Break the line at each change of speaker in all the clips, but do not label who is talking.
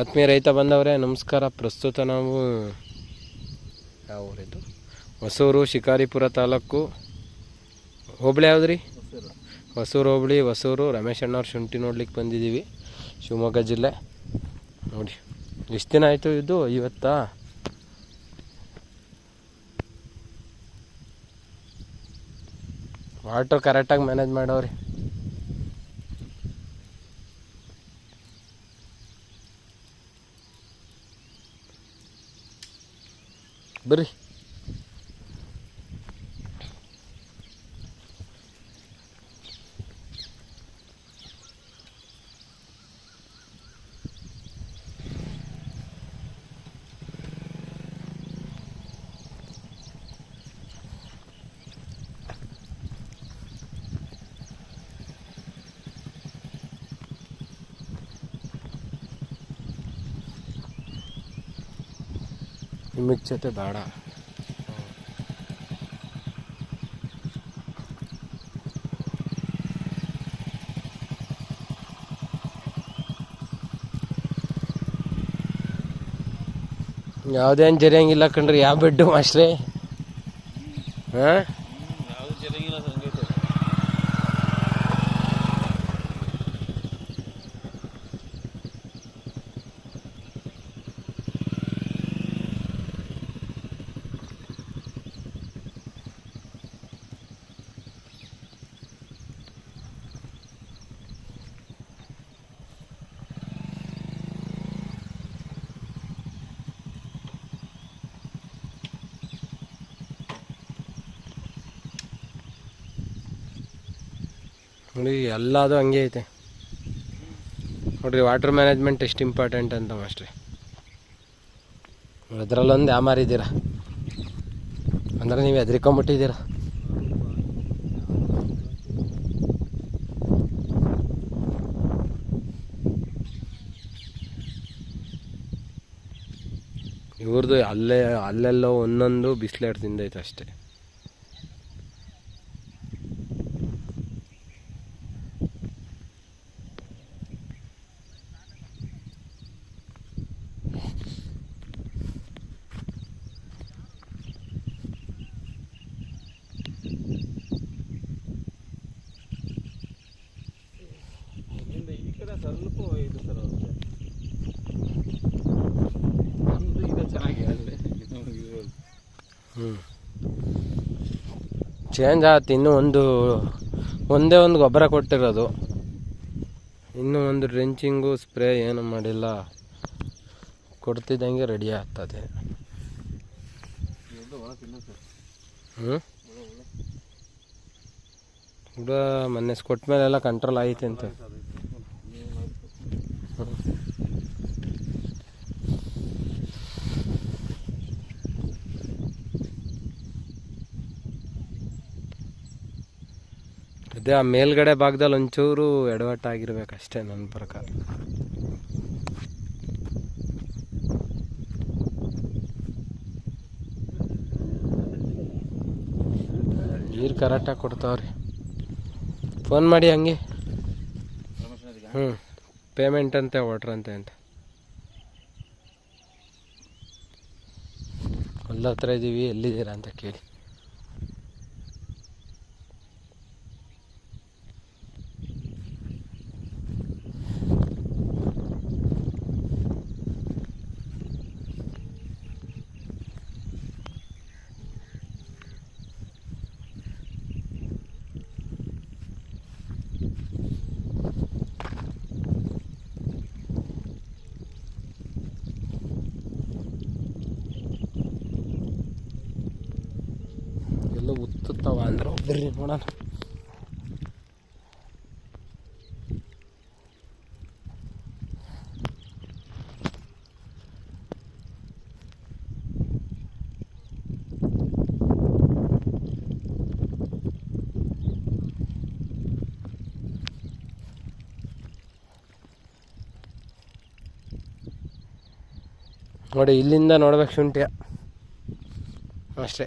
ಆತ್ಮೀಯ ರೈತ ಬಂದವರೇ, ನಮಸ್ಕಾರ. ಪ್ರಸ್ತುತ ನಾವು ಯಾವ ಊರಿದು ಹೊಸೂರು, ಶಿಕಾರಿಪುರ ತಾಲೂಕು. ಹೋಬಳಿ ಯಾವ್ದು ಹೊಸೂರು ಹೋಬಳಿ, ಹೊಸೂರು. ರಮೇಶ್ ಅಣ್ಣವ್ರ ಶುಂಠಿ ನೋಡ್ಲಿಕ್ಕೆ ಬಂದಿದ್ದೀವಿ, ಶಿವಮೊಗ್ಗ ಜಿಲ್ಲೆ. ನೋಡಿ, ಎಷ್ಟು ದಿನ ಆಯಿತು ಇದು? ಇವತ್ತಾ ವಾಟ್ರ್ ಕರೆಕ್ಟಾಗಿ ಮ್ಯಾನೇಜ್ ಮಾಡವ್ರಿ. ಬರ್ರಿ ನಿಮಗೆ ಜೊತೆ ಬೇಡ. ಯಾವುದೇನು ಜರಿಯಂಗಿಲ್ಲ ಕಣ್ರಿ ಯಾವ ಬೆಡ್ಡು ಮಾಸ್ಟ್ರಿ? ಹಾಂ? ನೋಡಿ ಎಲ್ಲದು ಹಂಗೆ ಐತೆ. ನೋಡ್ರಿ ವಾಟರ್ ಮ್ಯಾನೇಜ್ಮೆಂಟ್ ಎಷ್ಟು ಇಂಪಾರ್ಟೆಂಟ್ ಅಂತ ಮಾಸ್ಟ್ರಿ. ಅದರಲ್ಲೊಂದು ಯಾಮಾರಿದ್ದೀರ ಅಂದ್ರೆ ನೀವು ಹೆದ್ರಿಕೊಂಬಿಟ್ಟಿದ್ದೀರ ಇವ್ರದ್ದು ಅಲ್ಲೇ, ಅಲ್ಲೆಲ್ಲೋ ಒಂದೊಂದು ಬಿಸ್ಲೆಟ್ ತಿಂದೈತೆ ಅಷ್ಟೇ
ಇಲ್ಲಿಂದ ಈ ಕಡೆ ಸ್ವಲ್ಪ ಇದು ಸರ್ ಅವ್ರಿಗೆ ನಮ್ದು ಇದೆ ಚೆನ್ನಾಗಿ ಆದರೆ ಇದು
ಹ್ಞೂ ಚೇಂಜ್ ಆಯ್ತು ಇನ್ನೂ ಒಂದು, ಒಂದೇ ಒಂದು ಗೊಬ್ಬರ ಕೊಟ್ಟಿರೋದು. ಇನ್ನೂ ಒಂದು ಡ್ರೆಂಚಿಂಗು, ಸ್ಪ್ರೇ ಏನು ಮಾಡಿಲ್ಲ. ಕೊಡ್ತಿದ್ದಂಗೆ ರೆಡಿ ಆಗ್ತದೆ. ಹ್ಞೂ ಕೂಡ ಮೊನ್ನೆ ಕೊಟ್ಟ ಮೇಲೆಲ್ಲ ಕಂಟ್ರೋಲ್ ಆಯಿತು ಅಂತ ಆ ಮೇಲ್ಗಡೆ ಭಾಗದಲ್ಲಿ ಒಂಚೂರು ಎಡವಟ್ಟಾಗಿರ್ಬೇಕಷ್ಟೇ ನನ್ನ ಪ್ರಕಾರ. ನೀರು ಕರೆಕ್ಟಾಗಿ ಕೊಡ್ತಾವ್ರಿ. ಫೋನ್ ಮಾಡಿ ಹಂಗೆ. ಹ್ಞೂ ಪೇಮೆಂಟ್ ಅಂತೆ ವಾಟ್ರ್ ಅಂತ ಹೊಲ್ದ ಹತ್ರ ಇದ್ದೀವಿ ಎಲ್ಲಿದ್ದೀರಾ ಅಂತ ಕೇಳಿ ಎಲ್ಲ ಉತ್ತುತ್ತವ ಅಂದ್ರೆ ಬರ್ರಿ ನೋಡೋಣ. ನೋಡಿ ಇಲ್ಲಿಂದ ನೋಡ್ಬೇಕು ಶುಂಠಿಯ ಅಷ್ಟೇ.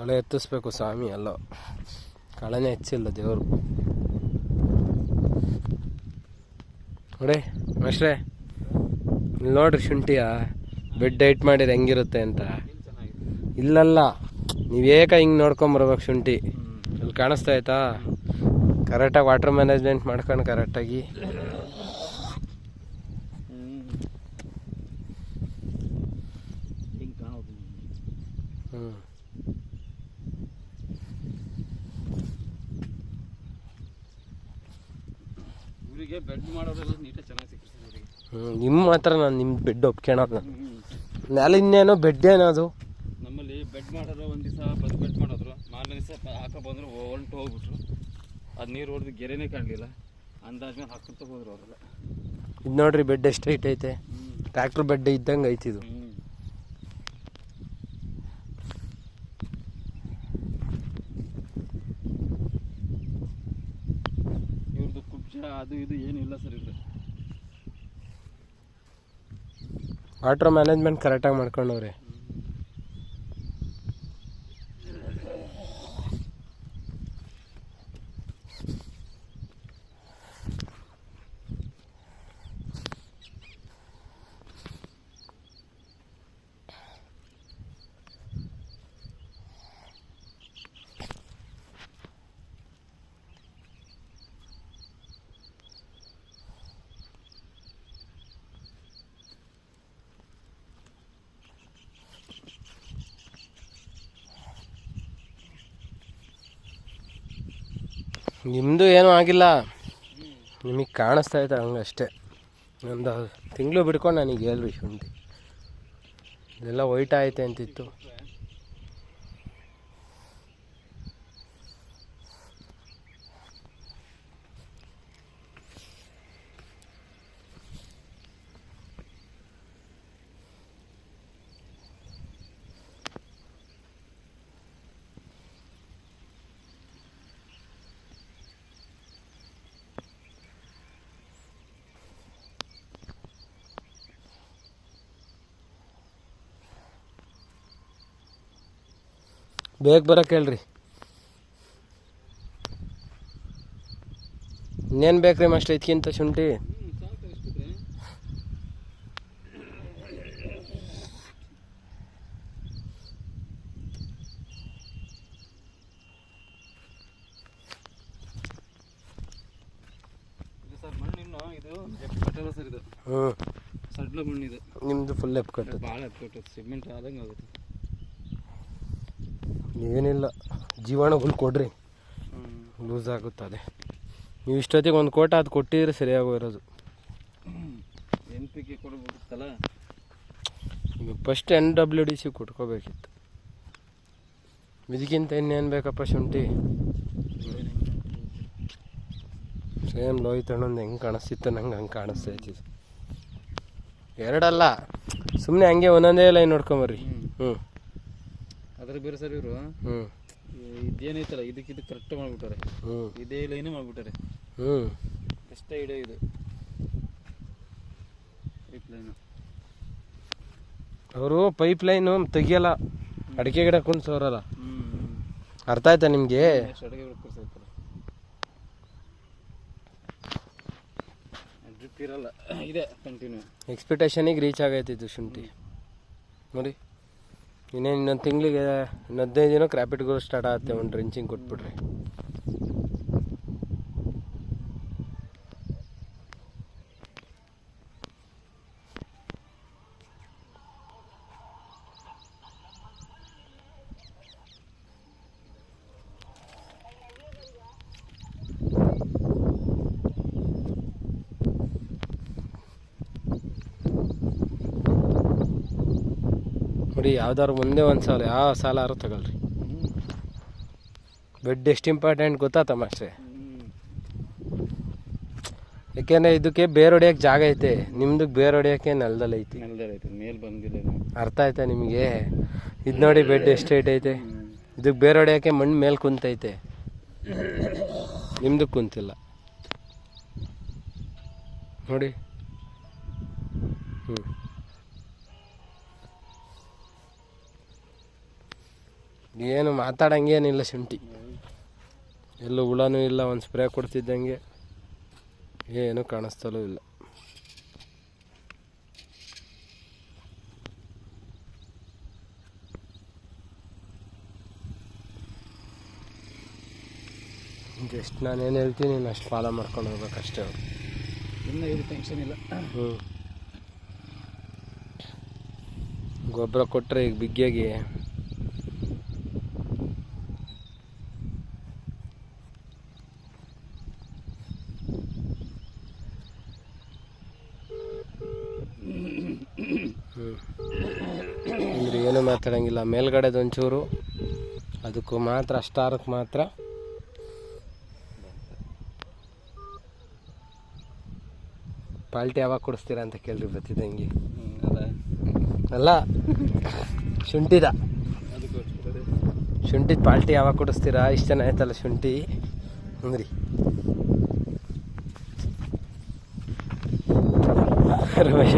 ಕಳೆ ಎತ್ತಿಸ್ಬೇಕು ಸ್ವಾಮಿ ಅಲ್ಲ ಕಳೆನೇ ಹೆಚ್ಚಿಲ್ಲ ದೇವರು. ನೋಡಿ ಮಶ್ರೆ ಇಲ್ಲಿ ನೋಡ್ರಿ ಶುಂಠಿಯ ಬೆಡ್ ಡೈಟ್ ಮಾಡಿದ್ರೆ ಹೆಂಗಿರುತ್ತೆ ಅಂತ.
ಇಲ್ಲಲ್ಲ ನೀವು
ಇಲ್ಲಲ್ಲ ನೀವೇಕ ಹಿಂಗೆ ನೋಡ್ಕೊಂಬರ್ಬೇಕು ಶುಂಠಿ. ಅಲ್ಲಿ ಕಾಣಿಸ್ತಾ ಆಯ್ತಾ? ಕರೆಕ್ಟಾಗಿ ವಾಟರ್ ಮ್ಯಾನೇಜ್ಮೆಂಟ್ ಮಾಡ್ಕೊಂಡು ಕರೆಕ್ಟಾಗಿ
ಹಿಂಗೆ ಕಾಣೋದು
ಹ್ಞೂ
ಇವರಿಗೆ ಬೆಡ್ ಮಾಡೋರೆಲ್ಲ ನೀಟಾಗಿ ಚೆನ್ನಾಗಿ ಸಿಕ್ಕಿರ್ತದೆ ಇವರಿಗೆ
ನಿಮ್ಮ ಮಾತ್ರ ನಾನು ನಿಮ್ಮ ಬೆಡ್ ಒಪ್ಕೊಳೋದು ನಾನು. ನಾಳೆ ಇನ್ನೇನೋ ಬೆಡ್ ಏನದು ಅದು?
ನಮ್ಮಲ್ಲಿ ಬೆಡ್ ಮಾಡೋರು ಒಂದು ದಿವಸ ಬಸ್ ಬೆಡ್ ಮಾಡಿದ್ರು. ಮಾರನೇ ದಿವಸ ಹಾಕ ಬಂದರು ಹೊಂಟು ಹೋಗ್ಬಿಟ್ರು. ಅದು ನೀರು ಹೊಡೆದು ಗೆರೆನೇ ಕಾಣಲಿಲ್ಲ. ಅಂದಾಜ್ಮೇಲೆ ಹಾಕ್ಕೊತ ಹೋದ್ರು ಅವರೆಲ್ಲ.
ಇದು ನೋಡ್ರಿ ಬೆಡ್ ಎಷ್ಟು ಹೈಟ್ ಐತೆ.
ಟ್ರ್ಯಾಕ್ಟ್ರ್
ಟ್ರ್ಯಾಕ್ಟರ್ ಬೆಡ್ ಇದ್ದಂಗೆ ಐತಿದು
ಹ್ಞೂ ಇವ್ರದ್ದು ಕುಬ್ಜ ಅದು ಇದು ಏನಿಲ್ಲ ಸರ್ ಇದು
ವಾಟ್ರ್ ಮ್ಯಾನೇಜ್ಮೆಂಟ್ ಕರೆಕ್ಟಾಗಿ ಮಾಡ್ಕೊಂಡವ್ರೆ. ನಿಮ್ಮದು ಏನೂ ಆಗಿಲ್ಲ. ನಿಮಗೆ ಕಾಣಿಸ್ತಾ ಐತೆ ಹಂಗೆ ಅಷ್ಟೇ ಒಂದು ತಿಂಗಳು ಬಿಡ್ಕೊಂಡು ನನಗೆ ಹೇಳ್ರಿ ಶುಂಠಿ ಇದೆಲ್ಲ ವೈಟ್ ಐತೆ ಅಂತಿತ್ತು. ಬೇಗ ಬರೋಕೆ ಹೇಳ್ರಿ. ಇನ್ನೇನು ಬೇಕ್ರಿ ಮಾಸ್ಟರ್ ಇದಕ್ಕಿಂತ ಶುಂಠಿ?
ಹ್ಞೂ
ನಿಮ್ಮದು ಫುಲ್ ಎಪ್ಕಟ್
ಭಾಳ ಎಪ್ಕಟ್ ಸಿಮೆಂಟ್ ಆದಂಗೆ ಆಗುತ್ತೆ.
ಏನಿಲ್ಲ ಜೀವಾಣುಗಳು ಕೊಡ್ರಿ. ಲೂಸ್ ಆಗುತ್ತದೆ. ನೀವು ಇಷ್ಟೊತ್ತಿಗೆ ಒಂದು ಕೋಟ ಅದು ಕೊಟ್ಟಿದ್ರೆ ಸರಿಯಾಗೋಗಿರೋದು
N P K ಕೊಡ್ಬೇಕಿತ್ತಲ್ಲ
first N W D C ಕೊಟ್ಕೋಬೇಕಿತ್ತು. ಇದಕ್ಕಿಂತ ಇನ್ನೇನು ಬೇಕಪ್ಪ ಶುಂಠಿ? ಸೇಮ್ ಲೋಹಿತ್ ಅಣ್ಣಂದು ಹೆಂಗೆ ಕಾಣಿಸ್ತಿತ್ತು ನಂಗೆ ಹಂಗೆ ಕಾಣಿಸ್ತಾ ಇತ್ತು ಎರಡಲ್ಲ. ಸುಮ್ಮನೆ ಹಂಗೆ ಒಂದೊಂದೇ ಲೈನ್ ನೋಡ್ಕೊಂಬರ್ರಿ ಹ್ಞೂ
ಅದ್ರ ಬೇರೆ ಸರ್ ಇವರು.
ಹ್ಞೂ.
ಇದೇನೈತಲ್ಲ ಇದಕ್ಕೆ ಇದು ಕರೆಕ್ಟ್ ಮಾಡ್ಬಿಟ್ಟಾರೆ.
ಹ್ಞೂ.
ಇದೇ ಲೈನ್ ಮಾಡ್ಬಿಟ್ಟಾರೆ.
ಹ್ಞೂ.
ಕಷ್ಟ ಇಡೋ ಇದು. ಪೈಪ್ ಲೈನ್
ಅವರು ಪೈಪ್ ಲೈನ್ ತೆಗಿಯಲ್ಲ. ಅಡಿಕೆ ಗಿಡ ಕುಣ್ಸೋರಲ್ಲ. ಅರ್ಥ ಆಯ್ತಾ ನಿಮಗೆ?
ಅಡಿಕೆ ಕೊಡ್ಸಿರ್ತಾರೆ ಡ್ರಿಪ್ ಇರಲ್ಲ. ಇದೆ ಕಂಟಿನ್ಯೂ
ಎಕ್ಸ್ಪೆಕ್ಟೇಷನಿಗೆ ರೀಚ್ ಆಗೈತೆ ಇದು ಶುಂಠಿ. ನೋಡಿ. ಇನ್ನೇನು ಇನ್ನೊಂದು ತಿಂಗಳಿಗೆ ಇನ್ನು ಹದಿನೈದು ದಿನ ಗ್ರೋತ್ ಸ್ಟಾರ್ಟ್ ಆಗುತ್ತೆ ಒಂದು ರಿಂಚಿಂಗ್ ಕೊಟ್ಬಿಟ್ರಿ ನೋಡಿ ಯಾವ್ದಾದ್ರು ಒಂದೇ ಒಂದು ಸಾಲ ಯಾವ ಸಾಲ ಆರು ತಗೊಳ್ರಿ. ಬೆಡ್ ಎಷ್ಟು ಇಂಪಾರ್ಟೆಂಟ್ ಗೊತ್ತಾ ತಮಾಷೆ ಯಾಕೆಂದ್ರೆ ಇದಕ್ಕೆ ಬೇರೆ ಹೊಡಿಯೋಕೆ ಜಾಗ ಐತೆ. ನಿಮ್ದು ಬೇರೆ ಹೊಡಿಯೋಕೆ ನೆಲದಲ್ಲಿ ಐತಿ. ಅರ್ಥ ಆಯ್ತಾ ನಿಮಗೆ? ಇದು ನೋಡಿ ಬೆಡ್ ಎಷ್ಟು ಹೈಟ್ ಐತೆ. ಇದಕ್ಕೆ ಬೇರೆ ಹೊಡಿಯೋಕೆ ಮಣ್ಣು ಮೇಲೆ ಕುಂತೈತೆ. ನಿಮ್ದು ಕುಂತಿಲ್ಲ. ನೋಡಿ. ಹ್ಞೂ ಏನು ಮಾತಾಡಂಗೇನಿಲ್ಲ ಶುಂಠಿ. ಎಲ್ಲೂ ಹುಳನೂ ಇಲ್ಲ ಒಂದು ಸ್ಪ್ರೇ ಕೊಡ್ತಿದ್ದಂಗೆ. ಏನು ಕಾಣಿಸ್ತಲೂ ಇಲ್ಲ. ಜಸ್ಟ್ ಏನು ಹೇಳ್ತೀನಿ ನೀನು ಅಷ್ಟು ಫಾಲೋ ಮಾಡ್ಕೊಂಡು ಹೋಗ್ಬೇಕಷ್ಟೇ ಅವ್ರು.
ಇನ್ನೂ ಇದು ಟೆನ್ಷನ್ ಇಲ್ಲ.
ಹ್ಞೂ ಗೊಬ್ಬರ ಕೊಟ್ಟರೆ ಈಗ ಬಿಗ್ಗೆಗೆ ಹ್ಞೂ ಅಂದ್ರೆ ಏನು ಮಾತಾಡಂಗಿಲ್ಲ. ಮೇಲ್ಗಡೆದೊಂಚೂರು ಅದಕ್ಕೂ ಮಾತ್ರ, ಅಷ್ಟಾರಕ್ಕೆ ಮಾತ್ರ. ಪಾಲ್ಟಿ ಯಾವಾಗ ಕೊಡಿಸ್ತೀರಾ ಅಂತ ಕೇಳ್ರಿ ಬರ್ತಿದ್ದಂಗೆ ಅಲ್ಲ, ಶುಂಠಿದ. ಶುಂಠಿ ಪಾಲ್ಟಿ ಯಾವಾಗ ಕೊಡಿಸ್ತೀರಾ? ಇಷ್ಟು ಜನ ಆಯ್ತಲ್ಲ ಶುಂಠಿ. ಅಂದ್ರಿ. ರಮೇಶ್